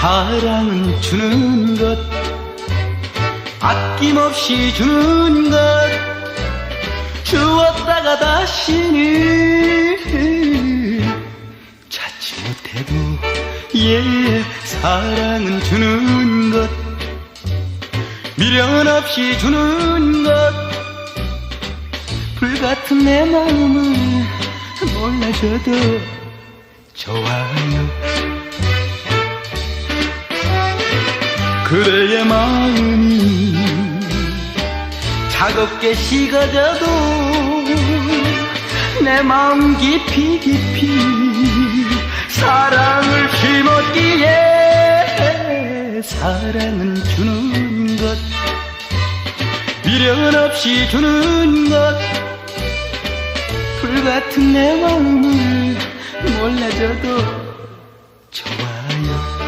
사랑은 주는 것 아낌없이 주는 것 주었다가 다시는 찾지 못해도 예 사랑은 주는 것 미련 없이 주는 것. 불같은 내 마음을 몰라줘도 좋아요 그대의 마음이 차갑게 식어져도 내 마음 깊이 깊이 사랑을 심었기에 사랑은 주는 것 미련 없이 주는 것. 불같은 내 마음을 몰라줘도